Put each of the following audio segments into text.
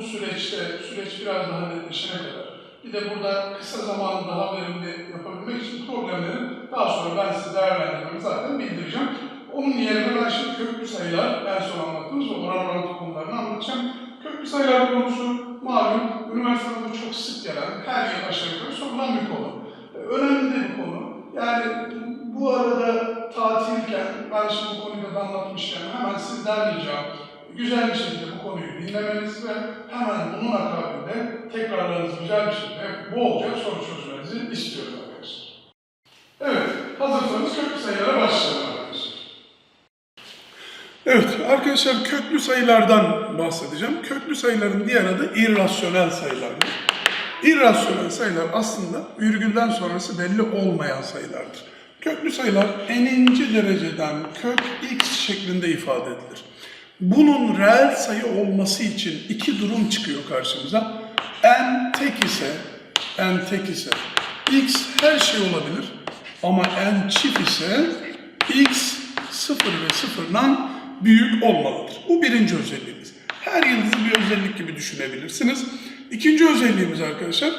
bu süreçte, süreç biraz daha netleşene kadar, bir de burada kısa zaman daha verimli yapabilmek için problemleri daha sonra ben size değerlendirmemi zaten bildireceğim. Onun yerine ben şimdi köklü sayılar, en son anlattığımız o oran orantı konularını anlatacağım. Köklü sayılar konusu malum, üniversitelerde çok sık gelen, her yıl aşağı yukarı sorulan bir konu. Önemli bir konu. Yani bu arada tatilken, ben şimdi bu konuyu da anlatmışken hemen sizden ricam, güzel bir şekilde bu konuyu dinlemeniz ve hemen bunun akabinde tekrarlarınızı güzel bir şekilde bolca soru çözmenizi istiyoruz arkadaşlar. Evet, hazırsanız köklü sayılara başlayalım arkadaşlar. Evet, arkadaşlar köklü sayılardan bahsedeceğim. Köklü sayıların diğer adı irrasyonel sayılardır. İrrasyonel sayılar aslında virgülden sonrası belli olmayan sayılardır. Köklü sayılar eninci dereceden kök x şeklinde ifade edilir. Bunun reel sayı olması için iki durum çıkıyor karşımıza. n tek ise, n tek ise x her şey olabilir ama n çift ise x sıfır ve sıfırdan büyük olmalıdır. Bu birinci özelliğimiz. Her yıldızı bir özellik gibi düşünebilirsiniz. İkinci özelliğimiz arkadaşlar,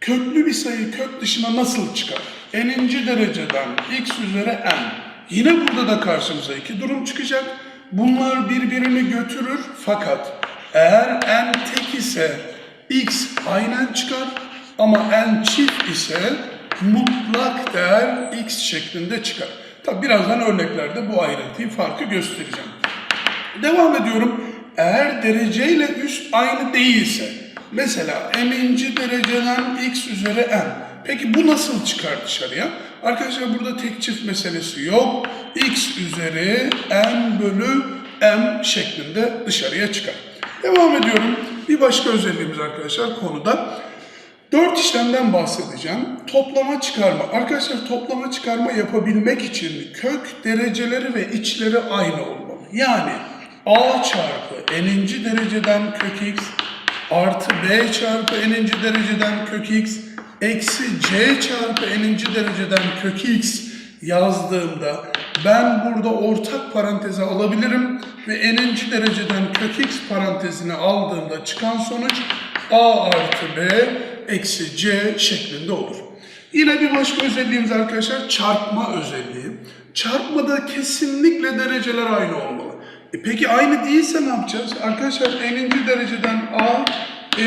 köklü bir sayı kök dışına nasıl çıkar? N'inci dereceden x üzeri n. Yine burada da karşımıza iki durum çıkacak. Bunlar birbirini götürür fakat eğer n tek ise x aynen çıkar ama n çift ise mutlak değer x şeklinde çıkar. Tabi birazdan örneklerde bu ayrıntıyı farkı göstereceğim. Devam ediyorum. Eğer dereceyle üst aynı değilse, mesela m'inci dereceden x üzeri n. Peki bu nasıl çıkar dışarıya? Arkadaşlar burada tek çift meselesi yok. x üzeri n bölü m şeklinde dışarıya çıkar. Devam ediyorum. Bir başka özelliğimiz arkadaşlar konuda. Dört işlemden bahsedeceğim. Toplama çıkarma. Arkadaşlar toplama çıkarma yapabilmek için kök dereceleri ve içleri aynı olmalı. Yani a çarpı n'inci dereceden kök x artı b çarpı n'inci dereceden kök x eksi c çarpı n'inci dereceden kök x yazdığımda ben burada ortak paranteze alabilirim ve n'inci dereceden kök x parantezini aldığımda çıkan sonuç a artı b eksi c şeklinde olur. Yine bir başka özelliğimiz arkadaşlar çarpma özelliği. Çarpmada kesinlikle dereceler aynı olmalı. E peki aynı değilse ne yapacağız? Arkadaşlar n'inci dereceden a,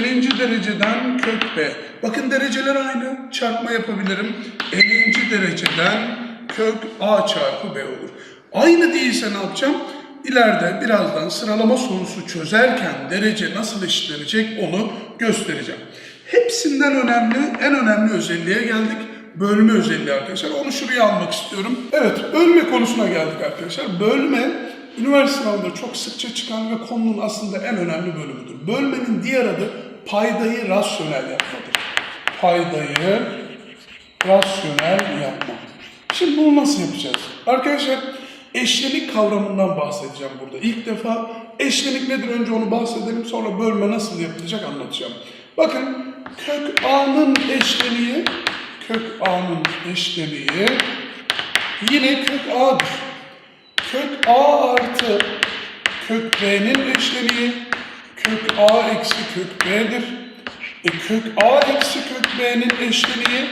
n'inci dereceden kök b. Bakın dereceler aynı. Çarpma yapabilirim. n'inci dereceden kök a çarpı b olur. Aynı değilse ne yapacağım? İleride birazdan sıralama sorusu çözerken derece nasıl eşitlenecek onu göstereceğim. Hepsinden önemli, en önemli özelliğe geldik. Bölme özelliği arkadaşlar. Onu şuraya almak istiyorum. Evet, bölme konusuna geldik arkadaşlar. Bölme, üniversite sınavında çok sıkça çıkan ve konunun aslında en önemli bölümüdür. Bölmenin diğer adı paydayı rasyonel yapmadır. Paydayı rasyonel yapma. Şimdi bunu nasıl yapacağız? Arkadaşlar eşlenik kavramından bahsedeceğim burada. İlk defa eşlenik nedir önce onu bahsedelim sonra bölme nasıl yapılacak anlatacağım. Bakın kök a'nın eşleniği kök a'nın eşleniği yine kök a'dır. Kök a artı kök b'nin eşleniği kök a eksi kök b'dir. E kök a eksi kök b'nin eşleniği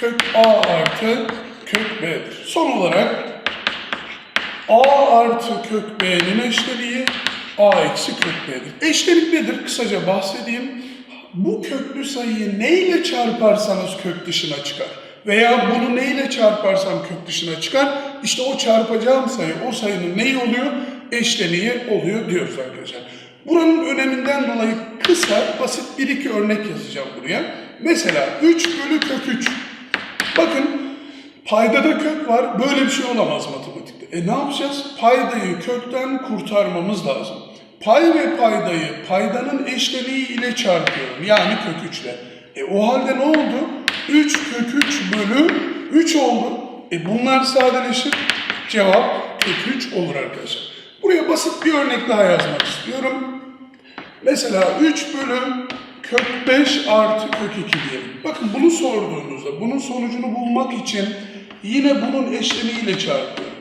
kök a artı kök b'dir. Son olarak a artı kök b'nin eşleniği a eksi kök b'dir. Eşlenik nedir? Kısaca bahsedeyim. Bu köklü sayıyı neyle çarparsanız kök dışına çıkar. Veya bunu neyle çarparsam kök dışına çıkar. İşte o çarpacağım sayı o sayının neyi oluyor? Eşleniği oluyor diyoruz arkadaşlar. Buranın öneminden dolayı kısa, basit bir iki örnek yazacağım buraya. Mesela 3 bölü kök 3. Bakın paydada kök var. Böyle bir şey olamaz matematikte. E ne yapacağız? Paydayı kökten kurtarmamız lazım. Pay ve paydayı paydanın eşleniği ile çarpıyorum. Yani kök 3 ile. E o halde ne oldu? 3 kök 3 bölü 3 oldu. E bunlar sadeleşir. Cevap kök 3 olur arkadaşlar. Buraya basit bir örnek daha yazmak istiyorum. Mesela 3 bölü kök 5 artı kök 2 diyelim. Bakın bunu sorduğunuzda bunun sonucunu bulmak için yine bunun eşleniğiyle çarpıyorum.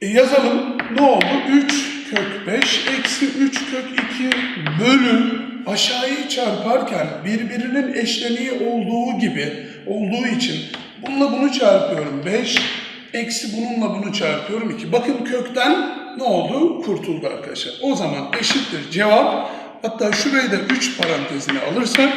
E yazalım ne oldu? 3 kök 5 eksi 3 kök 2 bölü aşağıyı çarparken birbirinin eşleniği olduğu gibi olduğu için bununla bunu çarpıyorum 5 eksi bununla bunu çarpıyorum 2. Bakın kökten ne oldu? Kurtuldu arkadaşlar. O zaman eşittir cevap. Hatta şurayı da 3 parantezine alırsak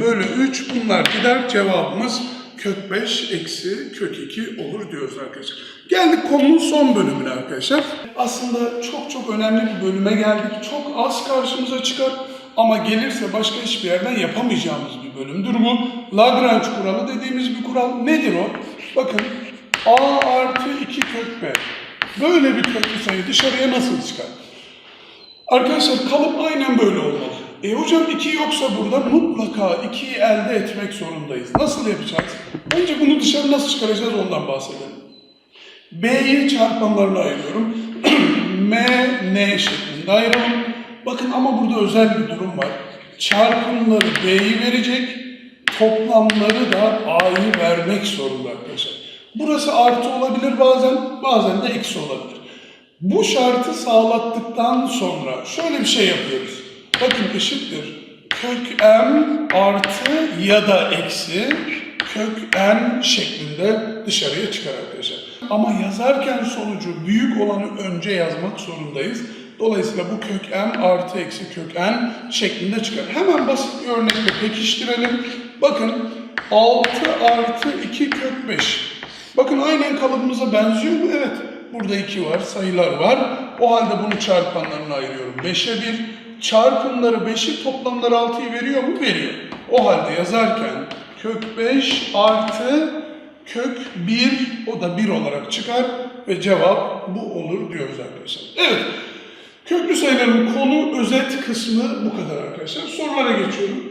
bölü 3 bunlar gider. Cevabımız kök 5 eksi kök 2 olur diyoruz arkadaşlar. Geldik konunun son bölümüne arkadaşlar. Aslında çok çok önemli bir bölüme geldik. Çok az karşımıza çıkar ama gelirse başka hiçbir yerden yapamayacağımız bir bölümdür bu. Lagrange kuralı dediğimiz bir kural. Nedir o? Bakın a artı 2 kök b. Böyle bir köklü sayı dışarıya nasıl çıkar? Arkadaşlar kalıp aynen böyle olmalı. E hocam 2 yoksa burada mutlaka 2'yi elde etmek zorundayız. Nasıl yapacağız? Önce bunu dışarı nasıl çıkaracağız ondan bahsedelim. B'yi çarpanlarına ayırıyorum. M, N şeklinde ayıralım. Bakın ama burada özel bir durum var. Çarpımları B'yi verecek, toplamları da A'yı vermek zorunda arkadaşlar. Burası artı olabilir bazen, bazen de eksi olabilir. Bu şartı sağlattıktan sonra şöyle bir şey yapıyoruz. Bakın eşittir. Kök m artı ya da eksi kök n şeklinde dışarıya çıkar arkadaşlar. Ama yazarken sonucu büyük olanı önce yazmak zorundayız. Dolayısıyla bu kök m artı eksi kök n şeklinde çıkar. Hemen basit bir örnekle pekiştirelim. Bakın 6 artı 2 kök 5. Bakın aynen kalıbımıza benziyor mu? Evet. Burada 2 var, sayılar var. O halde bunu çarpanlarına ayırıyorum. 5'e 1. Çarpımları 5'i, toplamları 6'yı veriyor mu? Veriyor. O halde yazarken kök 5 artı kök 1 o da 1 olarak çıkar ve cevap bu olur diyoruz arkadaşlar. Evet. Köklü sayıların konu özet kısmı bu kadar arkadaşlar. Sorulara geçiyorum.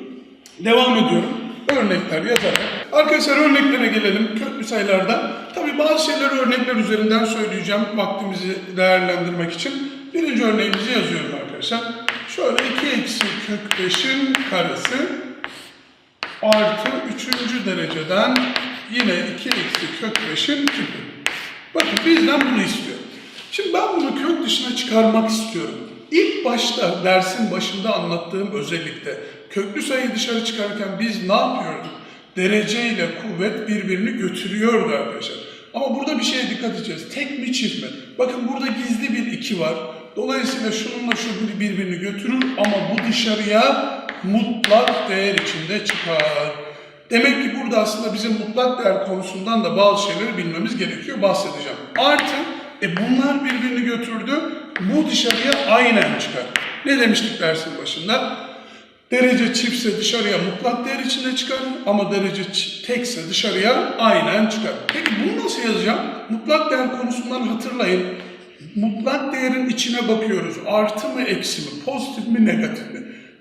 Devam ediyorum. Örnekler yazarak. Arkadaşlar örneklere gelelim. Köklü sayılardan. Tabii bazı şeyleri örnekler üzerinden söyleyeceğim vaktimizi değerlendirmek için. Birinci örneğimizi yazıyorum arkadaşlar. Şöyle 2 eksi kök 5'in karesi artı üçüncü dereceden yine 2 eksi kök 5'in küpü. Bakın bizden bunu istiyor. Şimdi ben bunu kök dışına çıkarmak istiyorum. İlk başta dersin başında anlattığım özellikle köklü sayıyı dışarı çıkarırken biz ne yapıyorduk? Derece ile kuvvet birbirini götürüyordu arkadaşlar. Ama burada bir şeye dikkat edeceğiz. Tek mi çift mi? Bakın burada gizli bir 2 var. Dolayısıyla şununla şu birbirini götürür ama bu dışarıya mutlak değer içinde çıkar. Demek ki burada aslında bizim mutlak değer konusundan da bazı şeyleri bilmemiz gerekiyor. Bahsedeceğim. Artı e bunlar birbirini götürdü. Bu dışarıya aynen çıkar. Ne demiştik dersin başında? Derece çiftse dışarıya mutlak değer içinde çıkar ama derece tekse dışarıya aynen çıkar. Peki bunu nasıl yazacağım? Mutlak değer konusundan hatırlayın. Mutlak değerin içine bakıyoruz. Artı mı eksi mi? Pozitif mi negatif mi?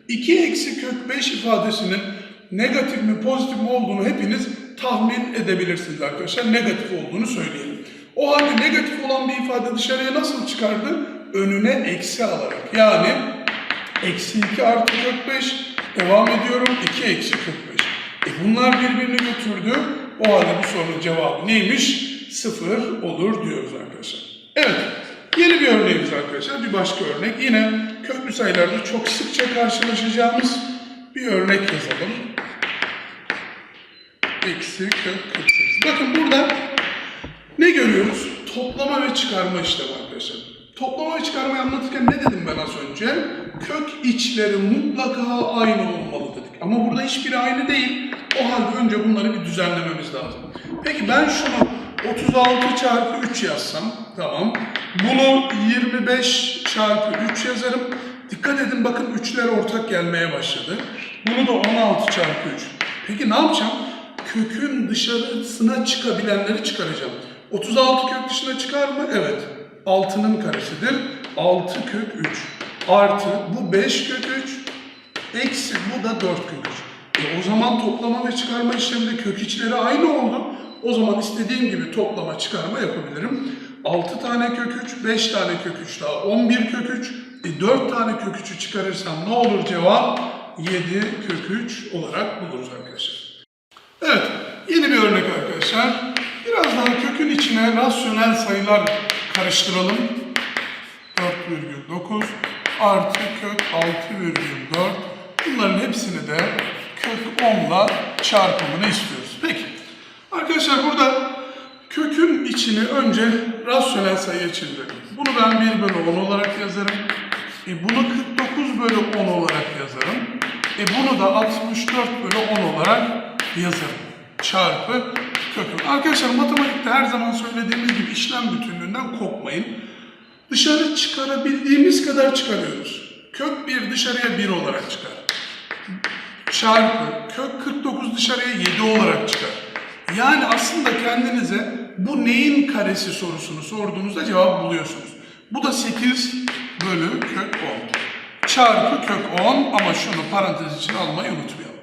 2 eksi kök 5 ifadesinin negatif mi pozitif mi olduğunu hepiniz tahmin edebilirsiniz arkadaşlar. Negatif olduğunu söyleyelim. O halde negatif olan bir ifade dışarıya nasıl çıkardı? Önüne eksi alarak. Yani eksi 2 artı kök 5 devam ediyorum 2 eksi kök 5. E bunlar birbirini götürdü. O halde bu sorunun cevabı neymiş? 0 olur diyoruz arkadaşlar. Evet. Yeni bir örneğimiz arkadaşlar. Bir başka örnek. Yine köklü sayılarda çok sıkça karşılaşacağımız bir örnek yazalım. Eksi kök 48. Bakın burada ne görüyoruz? Toplama ve çıkarma işlemi arkadaşlar. Toplama ve çıkarmayı anlatırken ne dedim ben az önce? Kök içleri mutlaka aynı olmalı dedik. Ama burada hiçbiri aynı değil. O halde önce bunları bir düzenlememiz lazım. Peki ben şunu 36 çarpı 3 yazsam, tamam. Bunu 25 çarpı 3 yazarım. Dikkat edin bakın üçler ortak gelmeye başladı. Bunu da 16 çarpı 3. Peki ne yapacağım? Kökün dışarısına çıkabilenleri çıkaracağım. 36 kök dışına çıkar mı? Evet. 6'nın karesidir. 6 kök 3. Artı bu 5 kök 3. Eksi bu da 4 kök 3. E o zaman toplama ve çıkarma işleminde kök içleri aynı oldu. O zaman istediğim gibi toplama çıkarma yapabilirim. 6 tane kök 3, 5 tane kök 3 daha 11 kök 3. E 4 tane kök 3'ü çıkarırsam ne olur cevap? 7 kök 3 olarak buluruz arkadaşlar. Evet, yeni bir örnek arkadaşlar. Daha kökün içine rasyonel sayılar karıştıralım. 4,9 artı kök 6,4 bunların hepsini de kök 10 ile çarpımını istiyoruz. Peki arkadaşlar burada kökün içini önce rasyonel sayıya çevirelim. Bunu ben 1 bölü 10 olarak yazarım. E bunu 49 bölü 10 olarak yazarım. E bunu da 64 bölü 10 olarak yazarım. Çarpı Arkadaşlar matematikte her zaman söylediğimiz gibi işlem bütünlüğünden kopmayın. Dışarı çıkarabildiğimiz kadar çıkarıyoruz. Kök 1 dışarıya 1 olarak çıkar. Çarpı kök 49 dışarıya 7 olarak çıkar. Yani aslında kendinize bu neyin karesi sorusunu sorduğunuzda cevap buluyorsunuz. Bu da 8 bölü kök 10. Çarpı kök 10 ama şunu parantez için almayı unutmayalım.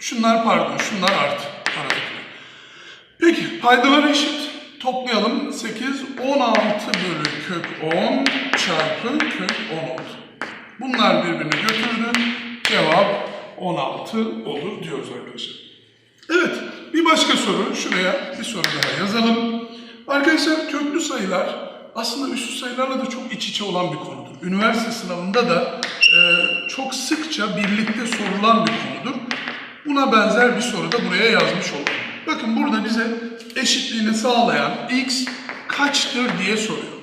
Şunlar pardon, şunlar artı. Aradıklar. Peki paydalar eşit. Toplayalım. 8, 16 bölü kök 10 çarpı kök 10 oldu. Bunlar birbirini götürdü. Cevap 16 olur diyoruz arkadaşlar. Evet, bir başka soru. Şuraya bir soru daha yazalım. Arkadaşlar köklü sayılar aslında üslü sayılarla da çok iç içe olan bir konudur. Üniversite sınavında da e, çok sıkça birlikte sorulan bir konudur. Buna benzer bir soru da buraya yazmış oldum. Bakın burada bize eşitliğini sağlayan x kaçtır diye soruyor.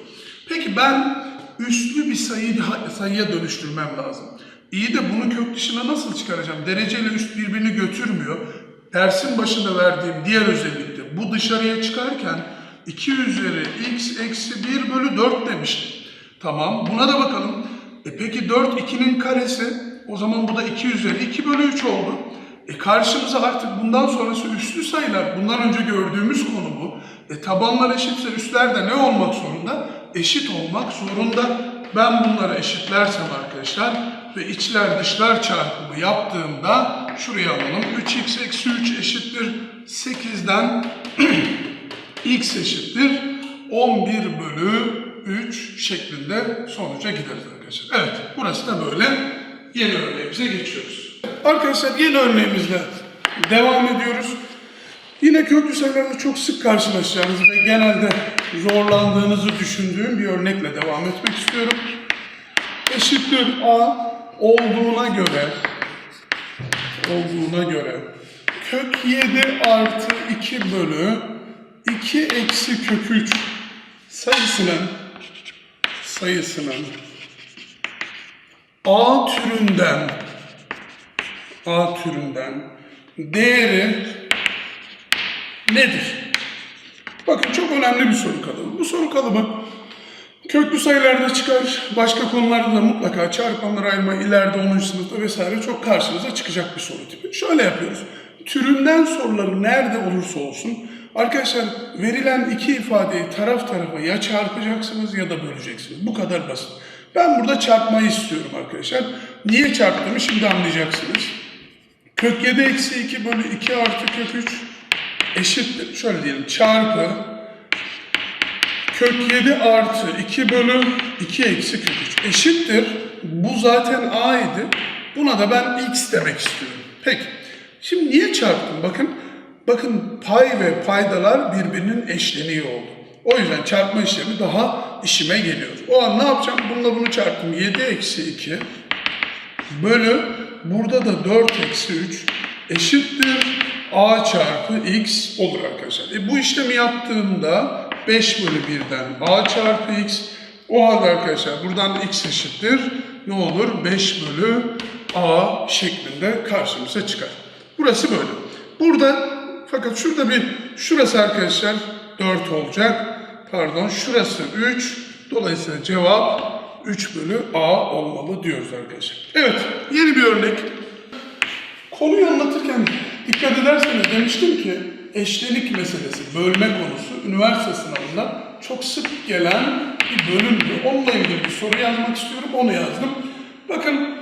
Peki ben üslü bir sayıyı sayıya dönüştürmem lazım. İyi de bunu kök dışına nasıl çıkaracağım? Dereceyle üst birbirini götürmüyor. Dersin başında verdiğim diğer özellikte bu dışarıya çıkarken 2 üzeri x eksi 1 bölü 4 demiştim. Tamam buna da bakalım. E peki 4 2'nin karesi o zaman bu da 2 üzeri 2 bölü 3 oldu. E karşımıza artık bundan sonrası üslü sayılar. Bundan önce gördüğümüz konu bu. E tabanlar eşitse üstler de ne olmak zorunda? Eşit olmak zorunda. Ben bunları eşitlersem arkadaşlar ve içler dışlar çarpımı yaptığımda şuraya alalım. 3x eksi 3 eşittir 8'den x eşittir 11 bölü 3 şeklinde sonuca gideriz arkadaşlar. Evet burası da böyle yeni örneğimize geçiyoruz. Arkadaşlar yeni örneğimizle devam ediyoruz. Yine köklü sayılarla çok sık karşılaşacağınız ve genelde zorlandığınızı düşündüğüm bir örnekle devam etmek istiyorum. Eşittir A olduğuna göre olduğuna göre kök 7 artı 2 bölü 2 eksi kök 3 sayısının sayısının A türünden A türünden değeri nedir? Bakın çok önemli bir soru kalıbı. Bu soru kalıbı köklü sayılarda çıkar, başka konularda da mutlaka çarpanlar ayırma, ileride 10. sınıfta vesaire çok karşınıza çıkacak bir soru tipi. Şöyle yapıyoruz. Türünden soruları nerede olursa olsun arkadaşlar verilen iki ifadeyi taraf tarafa ya çarpacaksınız ya da böleceksiniz. Bu kadar basit. Ben burada çarpmayı istiyorum arkadaşlar. Niye çarptığımı şimdi anlayacaksınız. Kök 7 eksi 2 bölü 2 artı kök 3 eşittir. Şöyle diyelim çarpı kök 7 artı 2 bölü 2 eksi kök 3 eşittir. Bu zaten a idi. Buna da ben x demek istiyorum. Peki. Şimdi niye çarptım? Bakın. Bakın pay ve paydalar birbirinin eşleniği oldu. O yüzden çarpma işlemi daha işime geliyor. O an ne yapacağım? Bununla bunu çarptım. 7 eksi 2 bölü burada da 4 eksi 3 eşittir a çarpı x olur arkadaşlar. E bu işlemi yaptığımda 5 bölü 1'den a çarpı x o halde arkadaşlar buradan x eşittir ne olur 5 bölü a şeklinde karşımıza çıkar. Burası böyle. Burada fakat şurada bir şurası arkadaşlar 4 olacak. Pardon şurası 3. Dolayısıyla cevap 3 bölü A olmalı diyoruz arkadaşlar. Evet, yeni bir örnek. Konuyu anlatırken dikkat ederseniz demiştim ki eşlenik meselesi, bölme konusu üniversite sınavında çok sık gelen bir bölümdü. Onunla ilgili bir soru yazmak istiyorum, onu yazdım. Bakın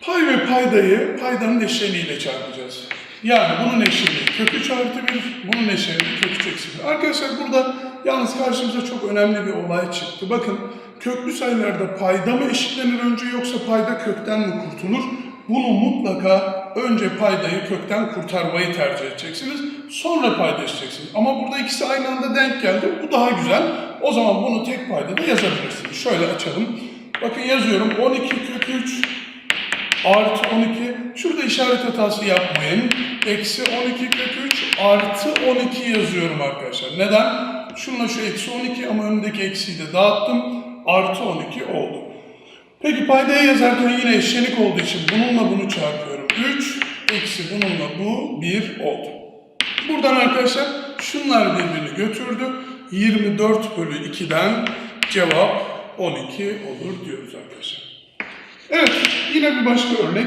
pay ve paydayı paydanın eşleniğiyle çarpacağız. Yani bunun eşleniği kök 3 artı 1, bunun eşleniği kök 3 eksi 1. Arkadaşlar burada yalnız karşımıza çok önemli bir olay çıktı. Bakın köklü sayılarda payda mı eşitlenir önce yoksa payda kökten mi kurtulur? Bunu mutlaka önce paydayı kökten kurtarmayı tercih edeceksiniz. Sonra paydaşacaksınız. Ama burada ikisi aynı anda denk geldi. Bu daha güzel. O zaman bunu tek paydada yazabilirsiniz. Şöyle açalım. Bakın yazıyorum 12 kök 3 artı 12. Şurada işaret hatası yapmayın. Eksi 12 kök 3 artı 12 yazıyorum arkadaşlar. Neden? Şununla şu eksi 12 ama önündeki eksiyi de dağıttım. Artı 12 oldu. Peki paydaya yazarken yine eşlenik olduğu için bununla bunu çarpıyorum. 3 eksi bununla bu 1 oldu. Buradan arkadaşlar şunlar birbirini götürdü. 24 bölü 2'den cevap 12 olur diyoruz arkadaşlar. Evet yine bir başka örnek.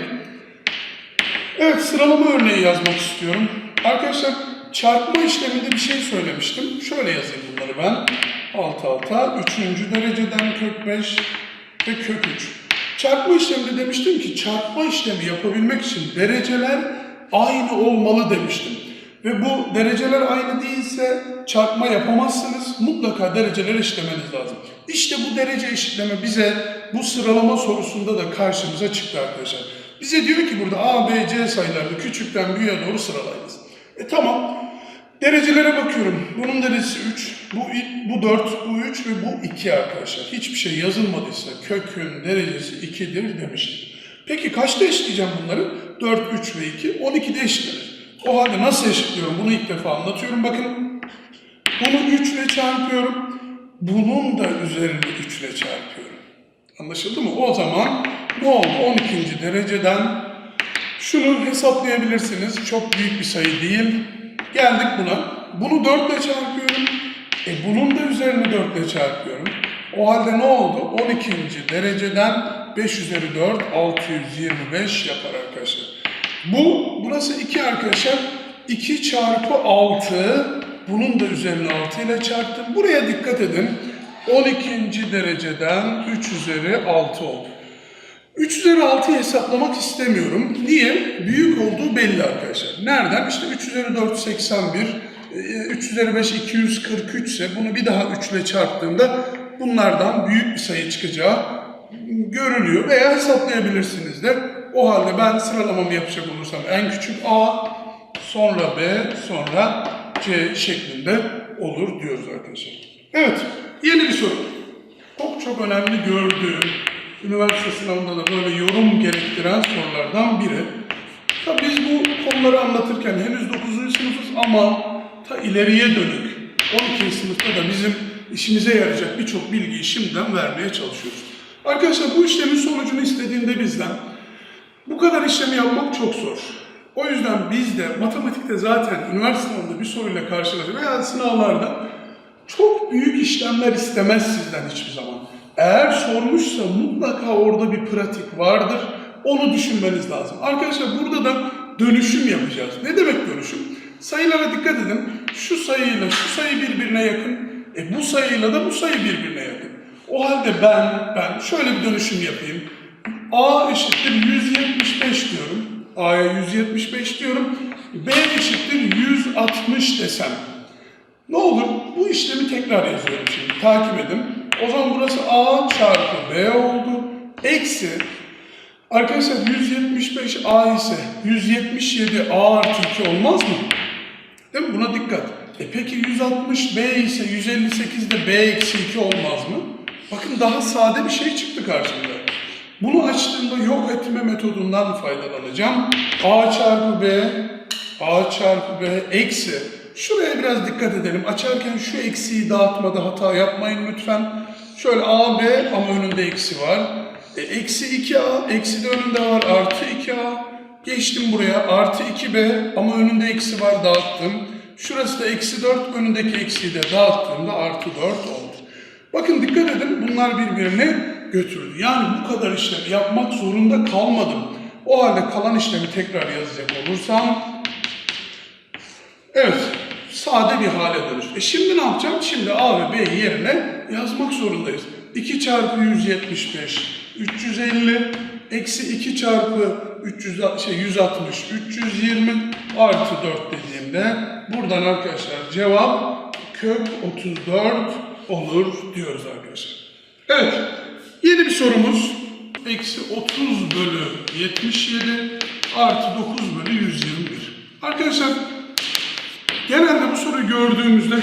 Evet sıralama örneği yazmak istiyorum. Arkadaşlar çarpma işleminde bir şey söylemiştim. Şöyle yazayım bunları ben. Alt alta 3. dereceden kök 5 ve kök 3. Çarpma işleminde demiştim ki çarpma işlemi yapabilmek için dereceler aynı olmalı demiştim. Ve bu dereceler aynı değilse çarpma yapamazsınız. Mutlaka dereceleri eşitlemeniz lazım. İşte bu derece eşitleme bize bu sıralama sorusunda da karşımıza çıktı arkadaşlar. Bize diyor ki burada A, B, C sayılarını küçükten büyüğe doğru sıralayınız. E tamam. Derecelere bakıyorum. Bunun derecesi 3, bu, bu 4, bu 3 ve bu 2 arkadaşlar. Hiçbir şey yazılmadıysa kökün derecesi 2'dir demiştik. Peki kaçta eşitleyeceğim bunları? 4, 3 ve 2, 12'de eşitlenir. O halde nasıl eşitliyorum? Bunu ilk defa anlatıyorum. Bakın bunu 3 ile çarpıyorum. Bunun da üzerini 3 ile çarpıyorum. Anlaşıldı mı? O zaman ne oldu? 12. dereceden şunu hesaplayabilirsiniz. Çok büyük bir sayı değil. Geldik buna. Bunu 4 ile çarpıyorum. E bunun da üzerini 4 ile çarpıyorum. O halde ne oldu? 12. dereceden 5 üzeri 4 625 yapar arkadaşlar. Bu burası 2 arkadaşlar. 2 çarpı 6 bunun da üzerine 6 ile çarptım. Buraya dikkat edin. 12. dereceden 3 üzeri 6 oldu. 3 üzeri 6'yı hesaplamak istemiyorum. Niye? Büyük olduğu belli arkadaşlar. Nereden? İşte 3 üzeri 4 81, 3 üzeri 5 243 ise bunu bir daha 3 ile çarptığımda bunlardan büyük bir sayı çıkacağı görülüyor veya hesaplayabilirsiniz de. O halde ben sıralamamı yapacak olursam en küçük A, sonra B, sonra C şeklinde olur diyoruz arkadaşlar. Evet, yeni bir soru. Çok çok önemli gördüğüm, üniversite sınavında da böyle yorum gerektiren sorulardan biri. Tabii biz bu konuları anlatırken henüz 9. sınıfız ama ta ileriye dönük 12. sınıfta da bizim işimize yarayacak birçok bilgiyi şimdiden vermeye çalışıyoruz. Arkadaşlar bu işlemin sonucunu istediğinde bizden bu kadar işlemi yapmak çok zor. O yüzden biz de matematikte zaten üniversite sınavında bir soruyla karşılaştık veya sınavlarda çok büyük işlemler istemez sizden hiçbir zaman. Eğer sormuşsa mutlaka orada bir pratik vardır. Onu düşünmeniz lazım. Arkadaşlar burada da dönüşüm yapacağız. Ne demek dönüşüm? Sayılara dikkat edin. Şu sayıyla şu sayı birbirine yakın. E bu sayıyla da bu sayı birbirine yakın. O halde ben ben şöyle bir dönüşüm yapayım. A eşittir 175 diyorum. A'ya 175 diyorum. B eşittir 160 desem. Ne olur? Bu işlemi tekrar yazıyorum şimdi. Takip edin. O zaman burası A çarpı B oldu. Eksi. Arkadaşlar 175 A ise 177 A artı 2 olmaz mı? Değil mi? Buna dikkat. E peki 160 B ise 158 de B eksi 2 olmaz mı? Bakın daha sade bir şey çıktı karşımda. Bunu açtığımda yok etme metodundan faydalanacağım. A çarpı B, A çarpı B eksi. Şuraya biraz dikkat edelim. Açarken şu eksiği dağıtmada hata yapmayın lütfen. Şöyle A, B ama önünde eksi var. E, eksi 2A, eksi de önünde var. Artı 2A. Geçtim buraya. Artı 2B ama önünde eksi var dağıttım. Şurası da eksi 4. Önündeki eksiği de dağıttığımda artı 4 oldu. Bakın dikkat edin bunlar birbirini götürdü. Yani bu kadar işlemi yapmak zorunda kalmadım. O halde kalan işlemi tekrar yazacak olursam evet sade bir hale dönüş. E şimdi ne yapacağım? Şimdi A ve B yerine yazmak zorundayız. 2 çarpı 175 350 eksi 2 çarpı 300, şey 160 320 artı 4 dediğimde buradan arkadaşlar cevap kök 34 olur diyoruz arkadaşlar. Evet. Yeni bir sorumuz. Eksi 30 bölü 77 artı 9 bölü 121. Arkadaşlar genelde bu soruyu gördüğümüzde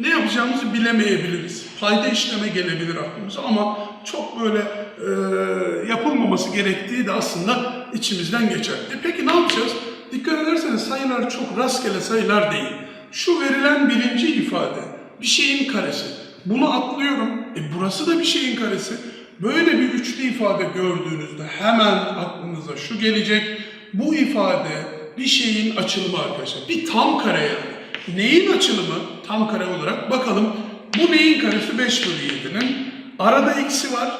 ne yapacağımızı bilemeyebiliriz. Payda işleme gelebilir aklımıza ama çok böyle e, yapılmaması gerektiği de aslında içimizden geçer. E peki ne yapacağız? Dikkat ederseniz sayılar çok rastgele sayılar değil. Şu verilen birinci ifade bir şeyin karesi. Bunu atlıyorum. E burası da bir şeyin karesi. Böyle bir üçlü ifade gördüğünüzde hemen aklınıza şu gelecek. Bu ifade bir şeyin açılımı arkadaşlar. Bir tam kare yani. Neyin açılımı tam kare olarak bakalım. Bu neyin karesi 5 bölü 7'nin. Arada eksi var.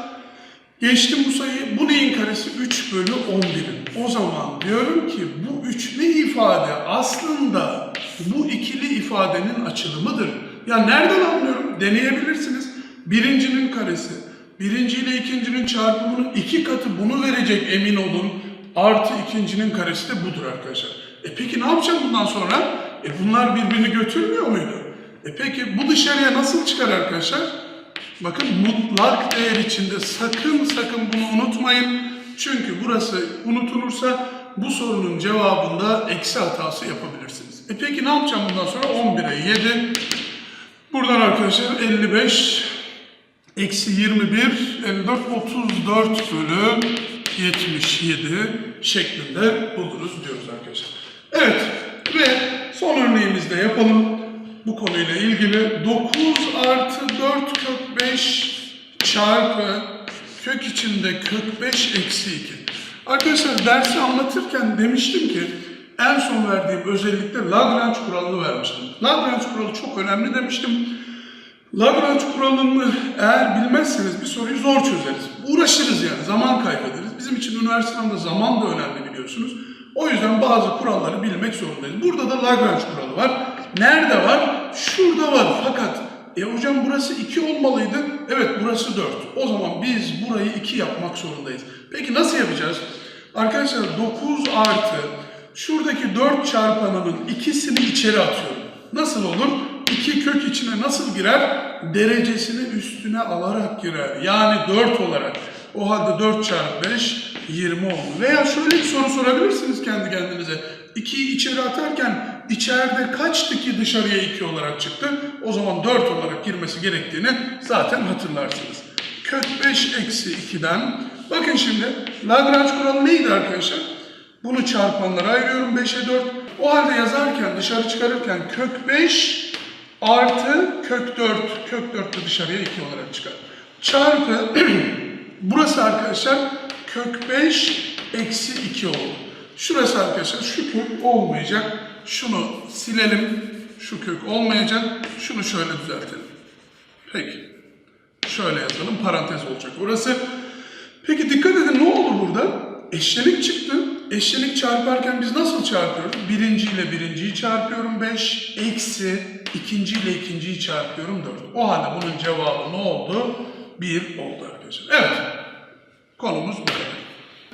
Geçtim bu sayıyı. Bu neyin karesi 3 bölü 11'in. O zaman diyorum ki bu üçlü ifade aslında bu ikili ifadenin açılımıdır. Ya nereden anlıyorum? Deneyebilirsiniz. Birincinin karesi. Birinci ile ikincinin çarpımının iki katı bunu verecek emin olun. Artı ikincinin karesi de budur arkadaşlar. E peki ne yapacağım bundan sonra? E bunlar birbirini götürmüyor muydu? E peki bu dışarıya nasıl çıkar arkadaşlar? Bakın mutlak değer içinde sakın sakın bunu unutmayın. Çünkü burası unutulursa bu sorunun cevabında eksi hatası yapabilirsiniz. E peki ne yapacağım bundan sonra? 11'e 7. Buradan arkadaşlar 55 eksi 21 54 34 bölü 77 şeklinde buluruz diyoruz arkadaşlar. Evet ve son örneğimizde yapalım. Bu konuyla ilgili 9 artı 4 kök 5 çarpı kök içinde kök 5 eksi 2. Arkadaşlar dersi anlatırken demiştim ki en son verdiğim özellikle Lagrange kuralını vermiştim. Lagrange kuralı çok önemli demiştim. Lagrange kuralını eğer bilmezseniz bir soruyu zor çözeriz. Uğraşırız yani, zaman kaybederiz. Bizim için üniversitede zaman da önemli biliyorsunuz. O yüzden bazı kuralları bilmek zorundayız. Burada da Lagrange kuralı var. Nerede var? Şurada var. Fakat e hocam burası 2 olmalıydı. Evet burası 4. O zaman biz burayı 2 yapmak zorundayız. Peki nasıl yapacağız? Arkadaşlar 9 artı şuradaki 4 çarpanının ikisini içeri atıyorum. Nasıl olur? 2 kök içine nasıl girer? Derecesini üstüne alarak girer. Yani 4 olarak. O halde 4 çarpı 5 20 oldu. Veya şöyle bir soru sorabilirsiniz kendi kendinize. 2'yi içeri atarken içeride kaçtı ki dışarıya 2 olarak çıktı? O zaman 4 olarak girmesi gerektiğini zaten hatırlarsınız. Kök 5 eksi 2'den. Bakın şimdi Lagrange kuralı neydi arkadaşlar? Bunu çarpanlara ayırıyorum 5'e 4. O halde yazarken dışarı çıkarırken kök 5 artı kök 4. Kök 4 de dışarıya 2 olarak çıkar. Çarpı burası arkadaşlar kök 5 eksi 2 oldu. Şurası arkadaşlar şu kök olmayacak. Şunu silelim. Şu kök olmayacak. Şunu şöyle düzeltelim. Peki. Şöyle yazalım. Parantez olacak orası. Peki dikkat edin ne oldu burada? Eşlenik çıktı. Eşlenik çarparken biz nasıl çarpıyoruz? Birinci ile birinciyi çarpıyorum 5. Eksi ikinci ile ikinciyi çarpıyorum 4. O halde bunun cevabı ne oldu? 1 oldu arkadaşlar. Evet. Konumuz bu kadar.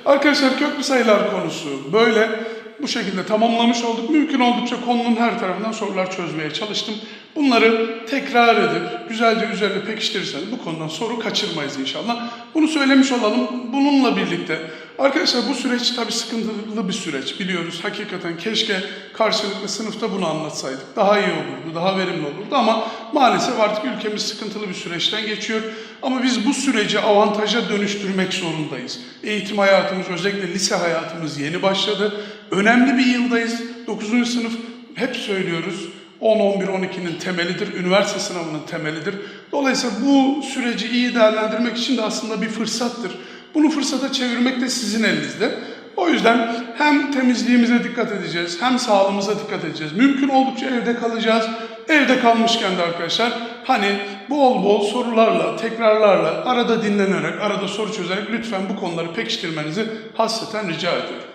Arkadaşlar köklü sayılar konusu böyle bu şekilde tamamlamış olduk. Mümkün oldukça konunun her tarafından sorular çözmeye çalıştım. Bunları tekrar edip güzelce üzerine pekiştirirseniz bu konudan soru kaçırmayız inşallah. Bunu söylemiş olalım. Bununla birlikte arkadaşlar bu süreç tabii sıkıntılı bir süreç biliyoruz. Hakikaten keşke karşılıklı sınıfta bunu anlatsaydık. Daha iyi olurdu, daha verimli olurdu ama maalesef artık ülkemiz sıkıntılı bir süreçten geçiyor. Ama biz bu süreci avantaja dönüştürmek zorundayız. Eğitim hayatımız, özellikle lise hayatımız yeni başladı. Önemli bir yıldayız. 9. sınıf hep söylüyoruz. 10, 11, 12'nin temelidir, üniversite sınavının temelidir. Dolayısıyla bu süreci iyi değerlendirmek için de aslında bir fırsattır. Bunu fırsata çevirmek de sizin elinizde. O yüzden hem temizliğimize dikkat edeceğiz, hem sağlığımıza dikkat edeceğiz. Mümkün oldukça evde kalacağız. Evde kalmışken de arkadaşlar hani bol bol sorularla, tekrarlarla, arada dinlenerek, arada soru çözerek lütfen bu konuları pekiştirmenizi hasreten rica ediyorum.